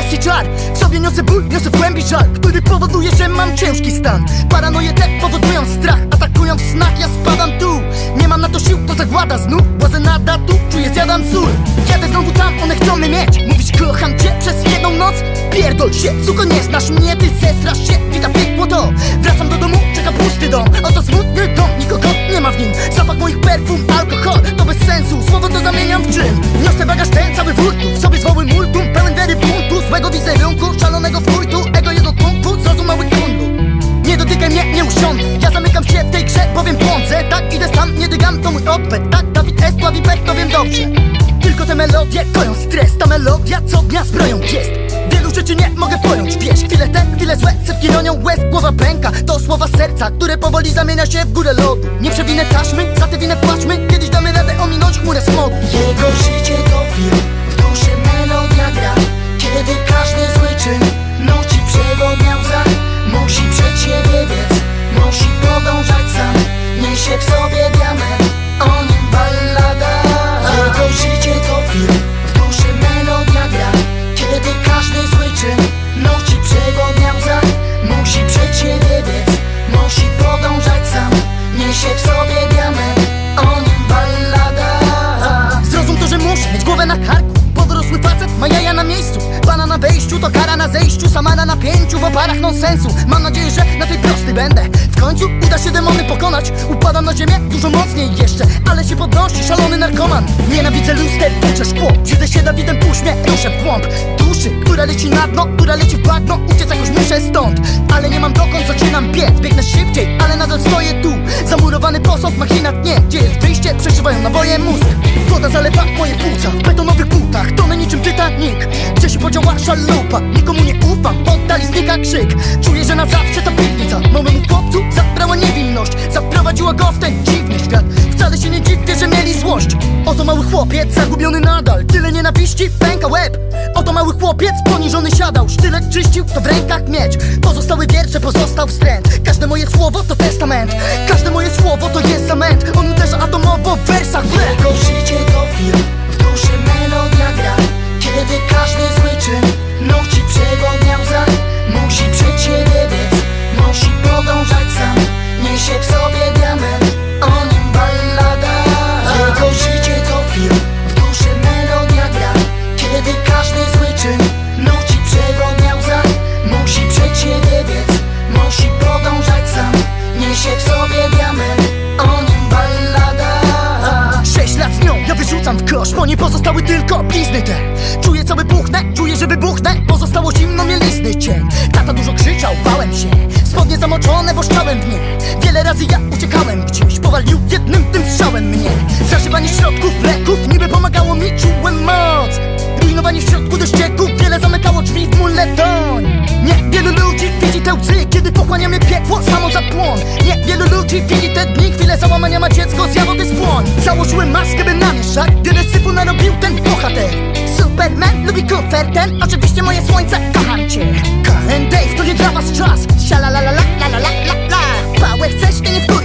bal, to ty pies i czar W sobie niosę ból, niosę w głębi żal Który powoduje, że mam ciężki stan. Paranoje te powodują strach Atakują w snach, ja spadam tu. Nie mam na to sił, to zagłada znów. Władzę nada tu, czuję zjadam sól. Jadę znowu tam, one chcą mnie mieć. Mówić kocham cię przez jedną noc. Pierdol się, suko nie znasz mnie Ty zesrasz się, wita piekło to. Wracam do domu, czeka pusty dom. Oto smutny dom, nikogo nie ma w nim. Zapach moich perfum, alkohol, to bez sensu. Słowo to zamieniam w czyn Niosę bagaż ten cały wórtu W sobie zwoły multum, pełen wery buntu Złego wizerunku, szalonego wujtu Ego jego punktu, zrozumały kundu nie dotykaj mnie, nie usiądę. Ja zamykam się w tej grze, bowiem błądzę. Tak, idę sam, nie dygam, to mój odpet Tak, Dawid S, Dawid Pech, to wiem dobrze. Tylko te melodie koją stres. Ta melodia co dnia zbroją jest Nie mogę pojąć, wiesz Chwile te, chwile złe, setki ronią łez Głowa pęka, to słowa serca Które powoli zamienia się w górę lodu. Nie przewinę taśmy, za tę winę płaczmy. Kiedyś damy radę ominąć chmurę smogu. Jego życie to film, w duszy melodia gra. Kiedy każdy zły czyn nuci przewodnia łza Musi przed siebie biec, musi podążać sam. Niesie w sobie Podnosi szalony narkoman. Nienawidzę luster, tłuczę szkło. Brzydzę się Dawidem, puść mnie, ruszę w głąb Duszy, która leci na dno, która leci w bagno Uciec jakoś muszę stąd. Ale nie mam dokąd, zaczynam biec. Biegnę szybciej, ale nadal stoję tu. Zamurowany posąg, machina tnie Gdzie jest wyjście, przeżywają naboje mózg. Woda zalewa moje płuca. W betonowych butach, tonę niczym Titanic. Gdzie się podziała szalupa Nikomu nie ufam, oddali znika krzyk. Czuję, że na zawsze ta piwnica. Małemu chłopcu zabrała niewinność. Zaprowadziła go w ten złość Oto mały chłopiec, zagubiony nadal. Tyle nienawiści, pęka łeb. Oto mały chłopiec, poniżony siadał. Sztylet czyścił, to w rękach mieć. Pozostały wiersze, pozostał wstręt. Każde moje słowo to testament. Każde moje słowo to jest zamęt On uderza atomowo w wersach życie Spodnie zamoczone, bo szczałem w nie Wiele razy ja uciekałem. Gdzieś Powalił jednym tym strzałem mnie. Zażywanie środków, leków Niby pomagało mi, czułem moc. Rujnowanie w środku deszczeku Wiele zamykało drzwi w muletoń Nie wielu ludzi widzi te łzy Kiedy pochłania piekło, samo zapłon Nie wielu ludzi widzi te dni. Chwilę załamania ma dziecko, z wody spłoń Założyłem maskę, by namieszać. Wiele syfu narobił ten bohater Superman lubi kufer ten Oczywiście moje słońce, kocham cię. Karen Dave, to nie dla was czas. Sia la la la la la la la la. Pałę chcesz, ty nie wkurwiaj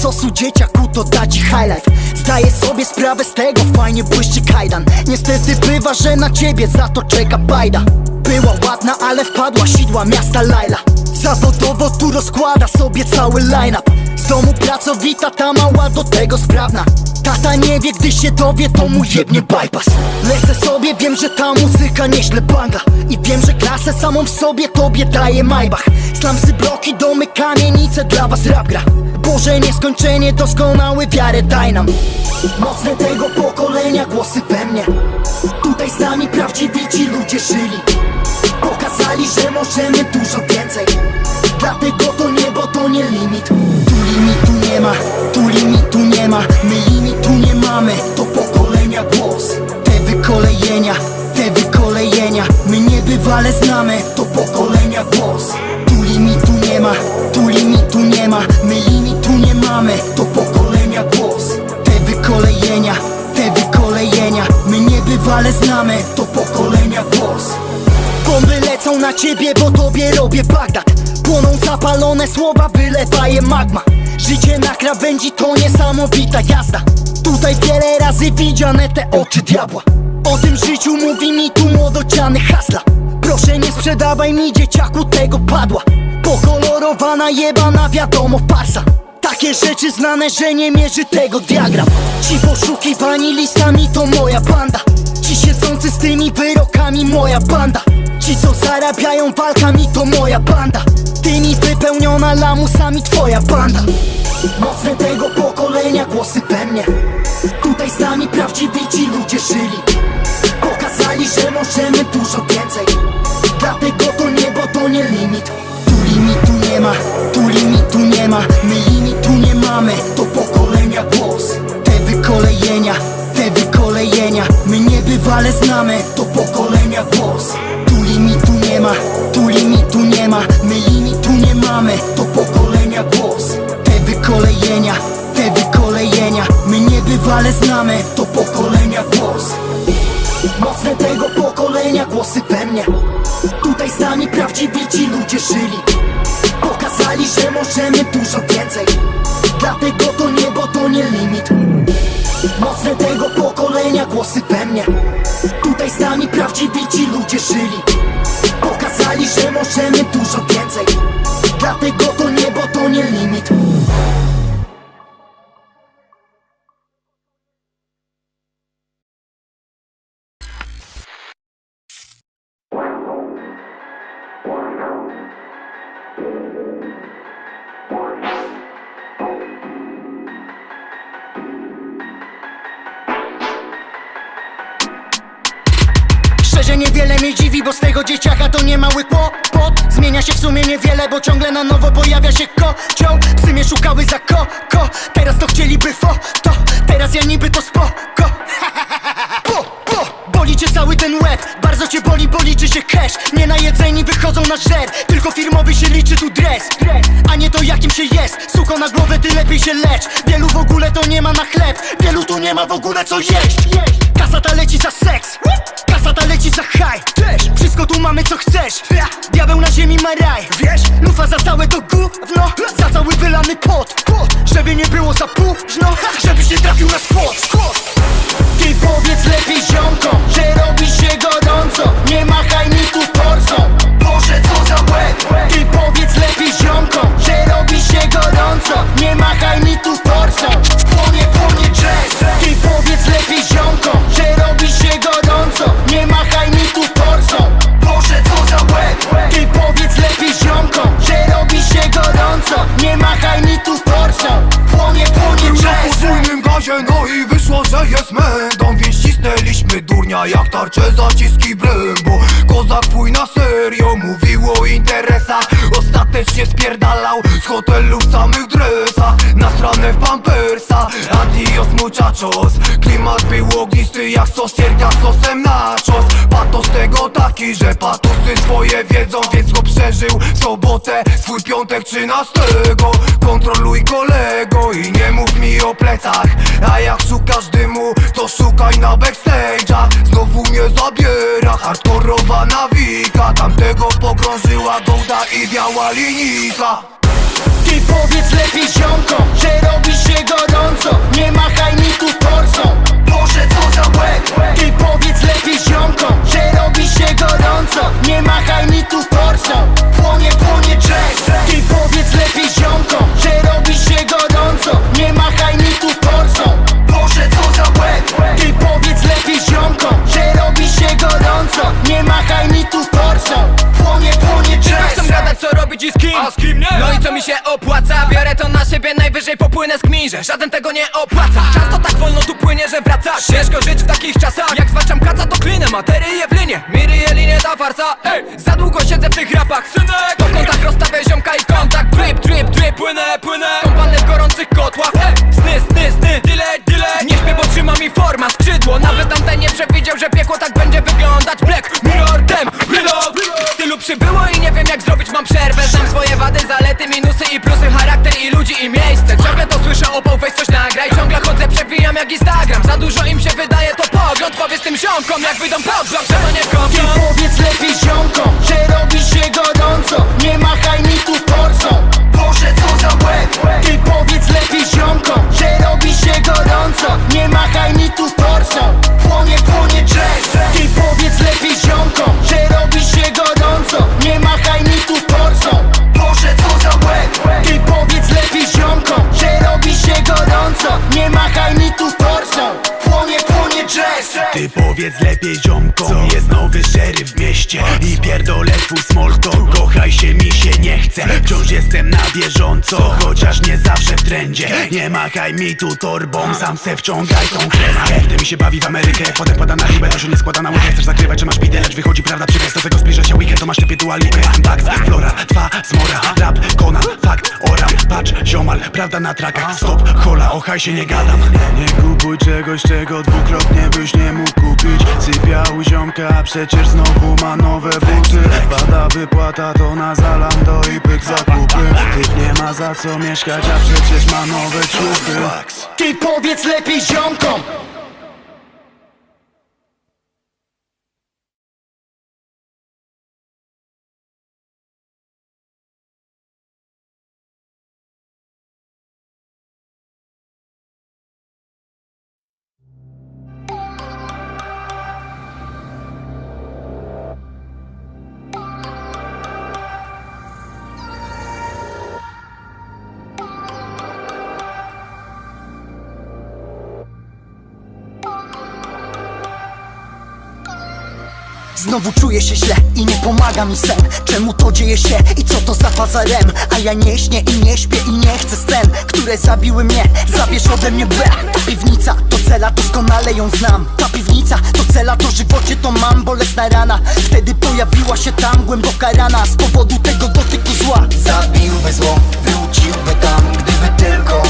sosu dzieciaku to da ci highlight. Zdaję sobie sprawę z tego, fajnie błyszczy kajdan. Niestety bywa, że na ciebie za to czeka bajda. Była ładna, ale wpadła sidła miasta Laila Zawodowo tu rozkłada sobie cały line-up. Z domu pracowita, ta mała do tego sprawna. Tata nie wie, gdy się dowie, to mu jebnie bypass. Lecę sobie, wiem, że ta muzyka nieźle banga. I wiem, że klasę samą w sobie tobie daje Maybach. Slamsy, bloki, domy, kamienice, dla was rap gra. Boże, nieskończenie doskonały, wiarę daj nam. Mocne tego pokolenia, głosy we mnie. Tutaj z nami prawdziwi ci ludzie żyli Pokazali, że możemy dużo więcej. Dlatego to niebo to nie limit. Tu limitu nie ma, tu limitu nie ma. My limitu nie mamy, to pokolenia głos Te wykolejenia, te wykolejenia. My niebywale znamy, to pokolenia głos. Tu limitu nie ma, tu limitu nie ma. My limitu nie mamy, to pokolenia głos. Te wykolejenia, te wykolejenia. My niebywale znamy, to pokolenia głos na ciebie, bo tobie robię Bagdad. Płoną zapalone słowa, wylewa je magma. Życie na krawędzi to niesamowita jazda Tutaj wiele razy widziane te oczy diabła. O tym życiu mówi mi tu młodociany hasla. Proszę nie sprzedawaj mi dzieciaku tego padła. Pokolorowana jebana wiadomo farsa. Takie rzeczy znane, że nie mierzy tego diagram. Ci poszukiwani listami to moja banda. Ci siedzący z tymi wyrokami moja banda Ci co zarabiają walkami to moja banda. Tymi wypełniona lamusami twoja banda. Mocne tego pokolenia głosy we mnie. Tutaj z nami prawdziwi ci ludzie żyli. Pokazali, że możemy dużo więcej. Dlatego to niebo to nie limit. Tu limitu nie ma, tu limitu nie ma. My limitu nie mamy, to pokolenia głos. Te wykolejenia, te wykolejenia. My niebywale znamy, to pokolenia głos limitu nie ma, tu limitu nie ma. My limitu nie mamy, to pokolenia głos. Te wykolejenia, te wykolejenia. My niebywale znamy, to pokolenia głos. Mocne tego pokolenia głosy we mnie. Tutaj z nami prawdziwi ci ludzie żyli. Pokazali, że możemy dużo więcej Szczerze niewiele mnie dziwi, bo z tego dzieciaka to nie mały kłopot. Zmienia się w sumie niewiele, bo ciągle na nowo pojawia się kocioł. Psy mnie szukały za koko, teraz to chcieliby foto. Teraz ja niby to spoko. Po, po, Boli cię cały ten łeb, bardzo cię boli, bo liczy się cash. Nie najedzeni wychodzą na żer, tylko firmowy się liczy tu dres. A nie to jakim się jest, suko na głowę ty lepiej się lecz. Wielu w ogóle to nie ma na chleb, wielu tu nie ma w ogóle co jeść. Kasa ta leci za seks, kasa ta leci za haj. Też, wszystko tu mamy co chcesz. Diabeł na ziemi ma raj. Wiesz, lufa za całe to gówno. Za cały wylany pot, pot. Żeby nie było za późno. Żebyś nie trafił na spot. Ty powiedz lepiej ziomkom Że gazie, no i wyszło, że jest mędą. Więc cisnęliśmy durnia jak tarcze zaciski brębo. Kozak twój na serio mówił o interesach. Ostatecznie spierdalał z hotelu w samych dresach. Nasrane w pampersa, adios muchachos Klimat był ognisty jak sos sierka z sosem nachos Patos tego taki, że patusy swoje wiedzą Więc go przeżył. W sobotę, swój piątek trzynastego. Kontroluj kolego i nie mów mi o plecach. A jak szukasz dymu, to szukaj na backstage'ach. Znowu mnie zabiera hardkorowa nawika. Tamtego pogrążyła gołda i biała linijka Ty powiedz lepiej ziomkom, że robi się gorąco. Nie machaj mi tu torsą Boże co za łeb. Ty powiedz lepiej ziomkom, że robi się gorąco. Nie machaj mi tu torsą Płonie, płonie jazz Ty powiedz lepiej ziomkom, że robi się gorąco. Nie machaj mi tu torsą Boże co za łeb. Ty powiedz lepiej ziomkom, że robi się gorąco. Nie machaj mi tu torsą Płonie, płonie jazz co robić i z kim. A z kim nie? No i co mi się opłaca? Biorę to na siebie najwyżej popłynę z kminże Żaden tego nie opłaca. Czas to tak wolno tu płynie, że wraca Ciężko żyć w takich czasach. Jak zwalczam kaca to klinę Materyje w linie. Miryje linie ta farsa Ej, za długo siedzę w tych rapach. Synek! Po kątach rozstawię ziomka i kontakt. Drip, drip, drip, płynę, płynę. Kąpany w gorących kotłach. Ej, sny, sny, sny. Delay, delay Nie śpię, bo trzyma mi forma. Skrzydło. Nawet tamten nie przewidział, że piekło tak będzie wyglądać. Black Mirror, dem, reload. W stylu przybyło i mam przerwę Znam swoje wady, zalety, minusy i plusy Charakter i ludzi i miejsce. Ciągle to słyszę, opał weź coś nagraj. Ciągle chodzę, przewijam jak Instagram. Za dużo im się wydaje to pogląd Powiedz tym ziomkom jak wyjdą pod blok, że to nie komplot powiedz lepiej ziomkom, na bieżąco. Chociaż nie trendzie. Nie machaj mi tu torbą Sam se wciągaj tą kreskę Gdy mi się bawi w Amerykę Potem pada na ribę To się nie składa na łykę Chcesz zakrywać, że masz bidę Lecz wychodzi prawda Przywiez do tego zbliża się weekend To masz duality Jestem Dax, Flora, twa, zmora Rap, kona, fakt, oram. Patrz, ziomal, prawda na trakach. Stop, hola, o się nie gadam. Nie kupuj czegoś, czego dwukrotnie byś nie mógł kupić. Sypiał ziomka, a przecież znowu ma nowe buty. Pada wypłata, to na Zalando i pyk zakupy. Typ nie ma za co mieszkać, a przecież ma nowe ciuchy. Ty powiedz lepiej ziomkom Znowu czuję się źle i nie pomaga mi sen. Czemu to dzieje się i co to za faza REM A ja nie śnię i nie śpię i nie chcę scen Które zabiły mnie, zabierz ode mnie B. Ta piwnica to cela, doskonale ją znam. Ta piwnica to cela, to żywocie to mam bolesna rana. Wtedy pojawiła się tam głęboka rana. Z powodu tego dotyku zła. Zabiłby zło, wróciłby tam Gdyby tylko,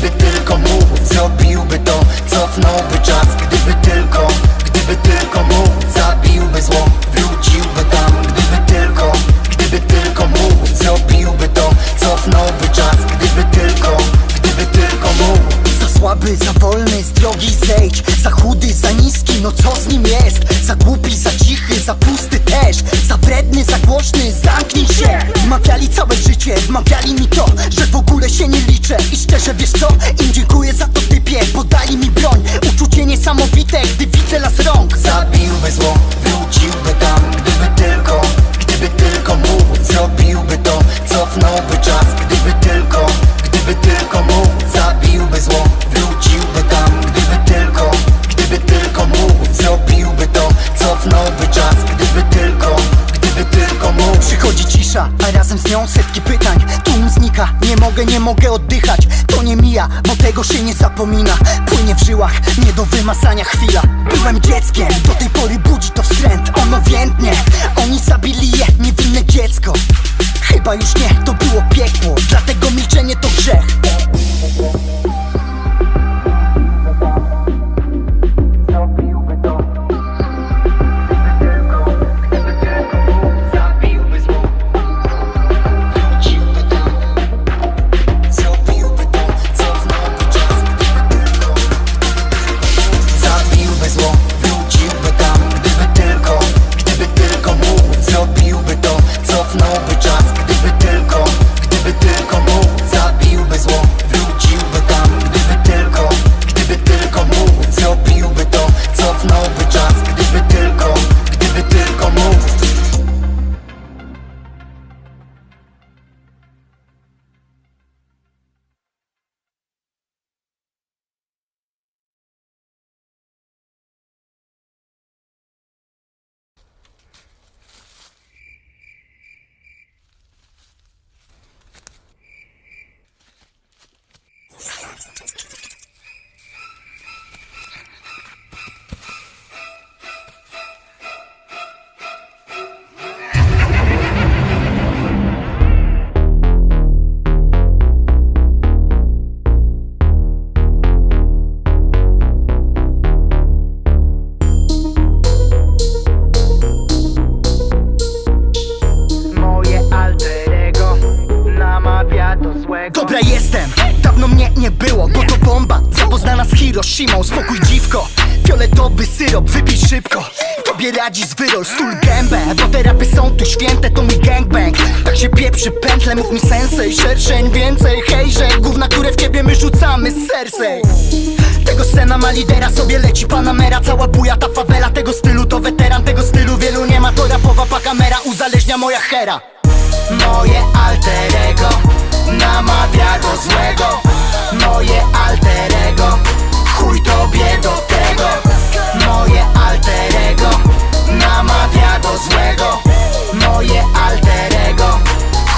gdyby tylko mógł Zrobiłby to, cofnąłby czas. Gdyby tylko, gdyby tylko mógł Zabiłby zło, wróciłby tam. Gdyby tylko, gdyby tylko mógł Zrobiłby to, cofnąłby czas. Gdyby tylko, gdyby tylko mógł Za słaby, za wolny, z drogi zejdź. Za chudy, za niski, no co z nim jest? Za głupi, za cichy, za pusty też. Za wredny, za głośny, zamknij się. Wmawiali całe życie, wmawiali mi to co? Im dziękuję za to typie Podali mi broń, uczucie niesamowite Gdy widzę las rąk Zabiłby zło, wróciłby z nią setki pytań. Tłum znika, nie mogę, nie mogę oddychać. To nie mija, bo tego się nie zapomina. Płynie w żyłach, nie do wymasania chwila. Byłem dzieckiem, do tej pory budzi to wstręt Ono więdnie, oni zabili je, niewinne dziecko. Chyba już nie, to było piekło. Dlatego milczenie to grzech było, bo to bomba. Zapoznana z Hiroshimą, spokój dziwko. Fioletowy syrop, wypij szybko. Tobie radzi z wyrol, stul gębę. Bo te rapy są tu święte, to mój gangbang. Tak się pieprzy pętle, mów mi sensej. Szerszeń więcej, hejże Gówna, które w ciebie my rzucamy z sercej tego sena ma lidera, sobie leci Panamera. Cała buja, ta fawela tego stylu To weteran tego stylu, wielu nie ma To rapowa pa kamera, uzależnia moja hera. Moje alter ego Namawia do złego Moje alter ego Chuj tobie do tego. Moje alter ego Namawia do złego. Moje alter ego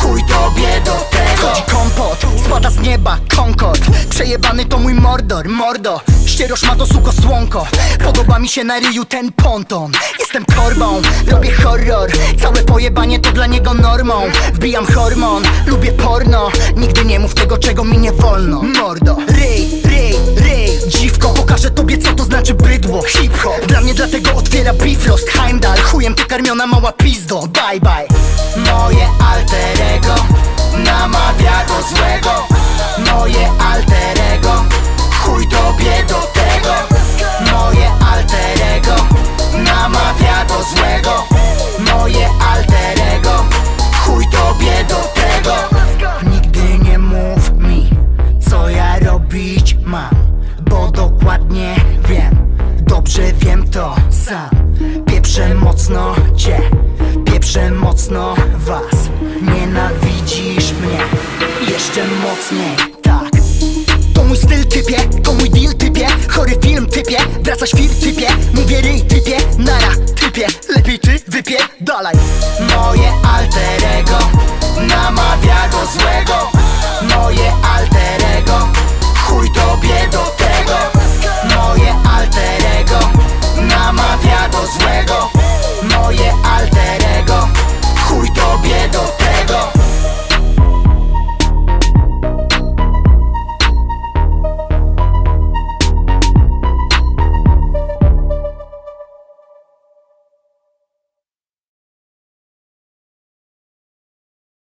Chuj tobie do tego. Chodzi kompot, spada z nieba Concord Przejebany to mój mordor, mordo Ścierosz ma to suko słonko. Podoba mi się na ryju ten ponton. Jestem korbą, robię horror. Całe pojebanie to dla niego normą. Wbijam hormon, lubię porno. Nigdy nie mów tego czego mi nie wolno. Mordo, ryj, ryj, ryj. Dziwko, pokażę tobie co to znaczy bydło. Hip-hop, dla mnie dlatego otwiera Bifrost. Heimdall, chujem ty karmiona mała pizdo. Bye bye. Moje alter ego Namawia do złego